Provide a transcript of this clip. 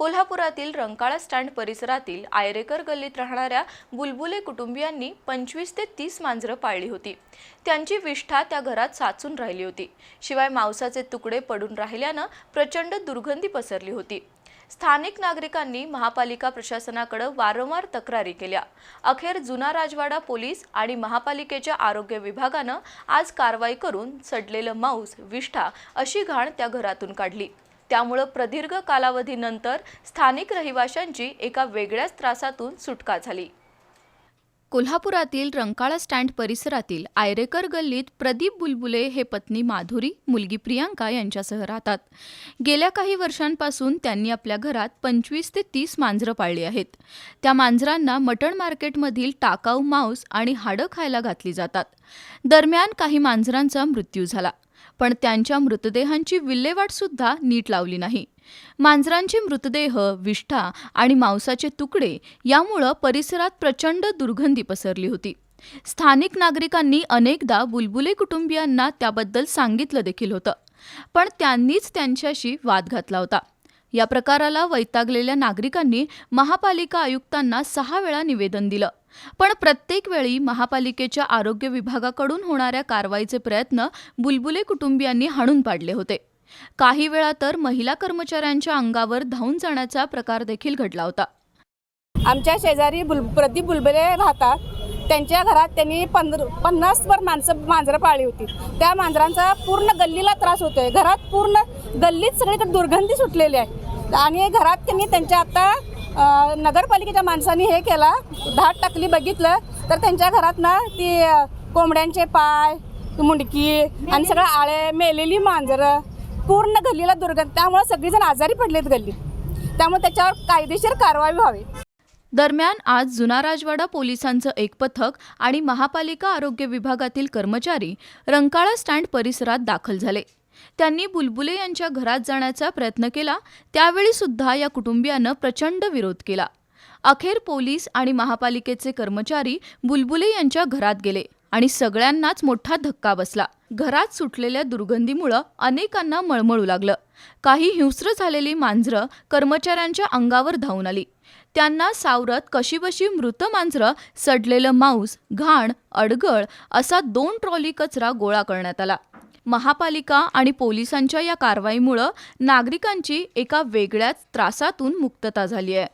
कोल्हापुरातील रंकाळा स्टँड परिसरातील आयरेकर गल्लीत राहणाऱ्या बुलबुले कुटुंबियांनी पंचवीस ते तीस मांजरं पाळली होती. त्यांची विष्ठा त्या घरात साचून राहिली होती. शिवाय मांसाचे तुकडे पडून राहिल्यानं प्रचंड दुर्गंधी पसरली होती. स्थानिक नागरिकांनी महापालिका प्रशासनाकडे वारंवार तक्रारी केल्या. अखेर जुना राजवाडा पोलीस आणि महापालिकेच्या आरोग्य विभागानं आज कारवाई करून सडलेलं मांस विष्ठा अशी घाण त्या घरातून काढली. त्यामुळं प्रदीर्घ कालावधीनंतर स्थानिक रहिवाशांची एका वेगळ्याच त्रासातून सुटका झाली. कोल्हापुरातील रंकाळा स्टँड परिसरातील आयरेकर गल्लीत प्रदीप बुलबुले हे पत्नी माधुरी मुलगी प्रियांका यांच्यासह राहतात. गेल्या काही वर्षांपासून त्यांनी आपल्या घरात पंचवीस ते तीस मांजरं पाळली आहेत. त्या मांजरांना मटण मार्केटमधील टाकाऊ मांस आणि हाडं खायला घातली जातात. दरम्यान काही मांजरांचा मृत्यू झाला. पण त्यांच्या मृतदेहांची विल्हेवाट सुद्धा नीट लावली नाही. मांजरांचे मृतदेह विष्ठा आणि मांसाचे तुकडे यामुळं परिसरात प्रचंड दुर्गंधी पसरली होती. स्थानिक नागरिकांनी अनेकदा बुलबुले कुटुंबियांना त्याबद्दल सांगितलं देखील होतं. पण त्यांनीच त्यांच्याशी वाद घातला होता. या प्रकाराला वैतागलेल्या नागरिकांनी महापालिका आयुक्तांना सहा वेळा निवेदन दिलं. पण प्रत्येक वेळी महापालिकेच्या आरोग्य विभागाकडून होणाऱ्या कारवाईचे प्रयत्न बुलबुले कुटुंबियांनी हाणून पाडले होते. काही वेळा तर महिला कर्मचाऱ्यांच्या अंगावर धावून जाण्याचा प्रकार देखील घडला होता. आमच्या शेजारी बुल प्रदीप बुलबुले राहतात. त्यांच्या घरात त्यांनी पंधरा पन्नासभर माणसं मांजरं पाळली होती. त्या मांजरांचा पूर्ण गल्लीला त्रास होतोय. घरात पूर्ण गल्लीत सगळीकडे दुर्गंधी सुटलेली आहे. आणि घरात त्यांनी त्यांच्या आता नगरपालिकेच्या माणसांनी हे केला धाट टाकली बघितलं तर त्यांच्या घरात ना ती कोंबड्यांचे पाय मुंडकी आणि सगळं आळे मेलेली मांजरं पूर्ण गल्लीला दुर्गंध त्यामुळे सगळीजण आजारी पडलेत गल्लीत. त्यामुळे त्याच्यावर कायदेशीर कारवाई व्हावी. दरम्यान आज जुना राजवाडा पोलिसांचं एक पथक आणि महापालिका आरोग्य विभागातील कर्मचारी रंकाळा स्टँड परिसरात दाखल झाले. त्यांनी बुलबुले यांच्या घरात जाण्याचा प्रयत्न केला. त्यावेळी सुद्धा या कुटुंबियानं प्रचंड विरोध केला. अखेर पोलीस आणि महापालिकेचे कर्मचारी बुलबुले यांच्या घरात गेले आणि सगळ्यांनाच मोठा धक्का बसला. घरात सुटलेल्या दुर्गंधीमुळं अनेकांना मळमळू लागलं. काही हिंस्र झालेली मांजरं कर्मचाऱ्यांच्या अंगावर धावून आली. त्यांना सावरत कशीबशी मृत मांजरं सडलेलं मांस घाण अडगळ असा दोन ट्रॉली कचरा गोळा करण्यात आला. महापालिका आणि पोलिसांच्या या कारवाईमुळं नागरिकांची एका वेगळ्याच त्रासातून मुक्तता झाली आहे.